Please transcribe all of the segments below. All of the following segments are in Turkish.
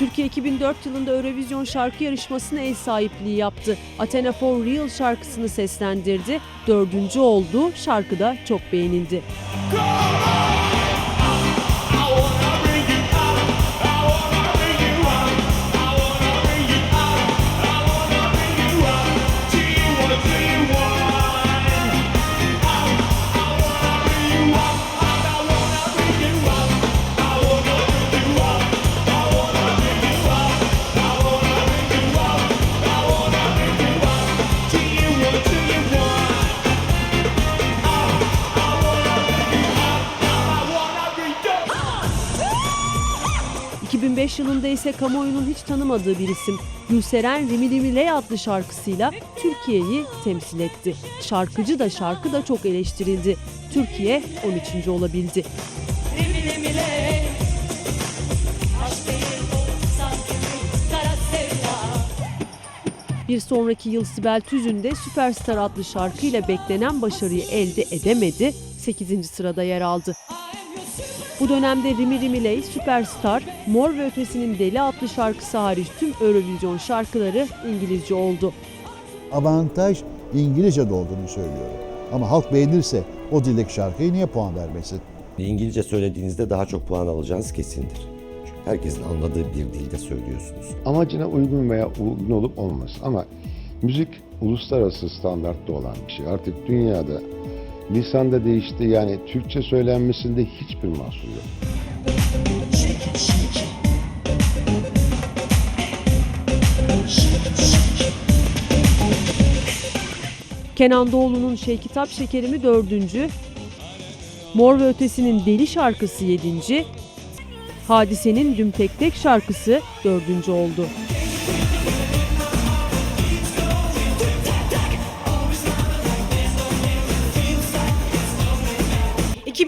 Türkiye 2004 yılında Eurovision şarkı yarışmasına ev sahipliği yaptı. Athena for Real şarkısını seslendirdi. Dördüncü oldu. Şarkı da çok beğenildi. I 2005 yılında ise kamuoyunun hiç tanımadığı bir isim Gülseren Rimi Rimi Ley adlı şarkısıyla Türkiye'yi temsil etti. Şarkıcı da şarkı da çok eleştirildi. Türkiye 13. olabildi. Bir sonraki yıl Sibel Tüzün de Süperstar adlı şarkıyla beklenen başarıyı elde edemedi. 8. sırada yer aldı. Bu dönemde Rimi Rimi Ley, Süperstar, Mor ve Ötesi'nin Deli adlı şarkısı hariç tüm Eurovision şarkıları İngilizce oldu. avantaj İngilizce'de olduğunu söylüyorum. Ama halk beğenirse o dildeki şarkıyı niye puan vermesin? İngilizce söylediğinizde daha çok puan alacağınız kesindir. Çünkü herkesin anladığı bir dilde söylüyorsunuz. amacına uygun veya uygun olup olmaz. Ama müzik uluslararası standartta olan bir şey. Artık dünyada lisan da değişti. Yani Türkçe söylenmesinde hiçbir mahsur yok. Kenan Doğulu'nun Şey Kitap Şekerimi dördüncü, Mor ve Ötesi'nin Deli şarkısı yedinci, Hadise'nin Düm Tek Tek şarkısı dördüncü oldu.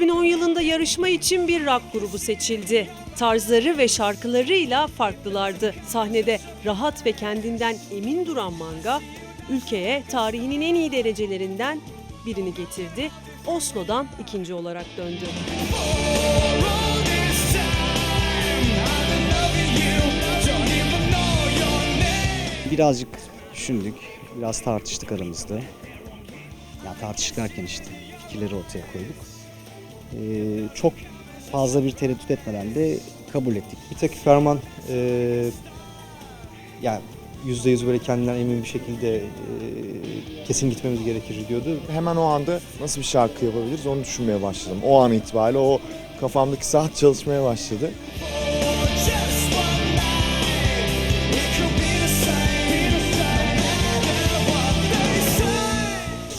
...2010 yılında yarışma için bir rock grubu seçildi. Tarzları ve şarkılarıyla farklılardı. Sahnede rahat ve kendinden emin duran Manga, ülkeye tarihinin en iyi derecelerinden birini getirdi. Oslo'dan ikinci olarak döndü. Birazcık düşündük, biraz tartıştık aramızda. Ya tartıştık derken işte fikirleri ortaya koyduk. Ee, çok fazla bir tereddüt etmeden de kabul ettik. Bir tek Ferman eee yani yüzde yüz böyle kendinden emin bir şekilde eee, kesin gitmemiz gerekir diyordu. hemen o anda nasıl bir şarkı yapabiliriz onu düşünmeye başladım. O an itibariyle o kafamdaki saat çalışmaya başladı.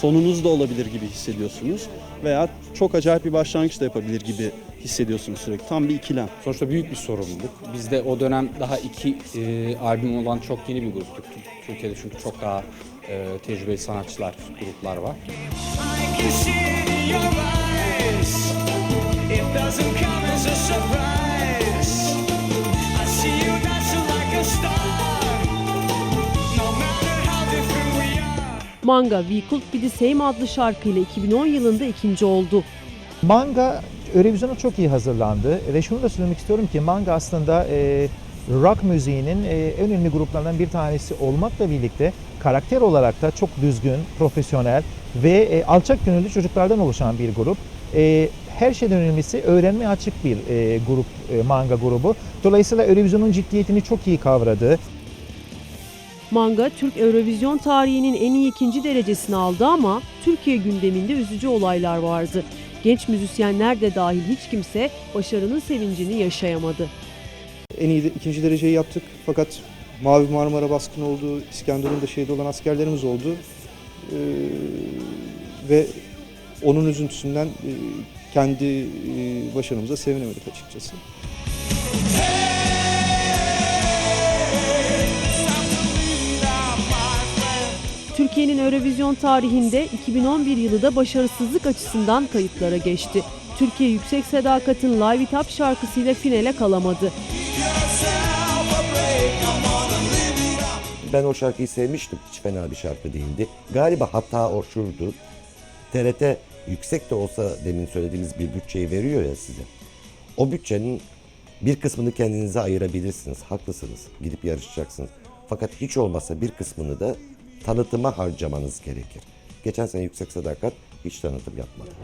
Sonunuz da olabilir gibi hissediyorsunuz veya çok acayip bir başlangıç da yapabilir gibi hissediyorsunuz sürekli. Tam bir ikilem. Sonuçta büyük bir sorumluluk. Biz de o dönem daha iki e, albüm olan çok yeni bir gruptuk. Türkiye'de çünkü çok daha e, tecrübeli sanatçılar, gruplar var. Manga We Could Be The Same adlı şarkıyla 2010 yılında ikinci oldu. Manga Eurovision'a çok iyi hazırlandı ve şunu da söylemek istiyorum ki Manga aslında e, rock müziğinin e, en ünlü gruplarından bir tanesi olmakla birlikte karakter olarak da çok düzgün, profesyonel ve e, alçak gönüllü çocuklardan oluşan bir grup. E, her şeyden önemlisi öğrenmeye açık bir e, grup, e, manga grubu. Dolayısıyla Eurovision'un ciddiyetini çok iyi kavradı. Manga Türk Eurovision tarihinin en iyi ikinci derecesini aldı ama Türkiye gündeminde üzücü olaylar vardı. Genç müzisyenler de dahil hiç kimse başarının sevincini yaşayamadı. En iyi de ikinci dereceyi yaptık fakat Mavi Marmara baskın oldu, İskenderun'da şehit olan askerlerimiz oldu. Eee, ve onun üzüntüsünden eee, kendi eee, başarımıza sevinemedik açıkçası. Eurovision tarihinde 2011 yılı da başarısızlık açısından kayıtlara geçti. Türkiye Yüksek Sadakat'ın Live It Up şarkısıyla finale kalamadı. Ben o şarkıyı sevmiştim. Hiç fena bir şarkı değildi. Galiba hata o şuydu. TRT yüksek de olsa demin söylediğimiz bir bütçeyi veriyor ya size. O bütçenin Bir kısmını kendinize ayırabilirsiniz. Haklısınız. Gidip yarışacaksınız. Fakat hiç olmazsa bir kısmını da tanıtıma harcamanız gerekir. Geçen sene Yüksek Sadakat hiç tanıtım yapmadı.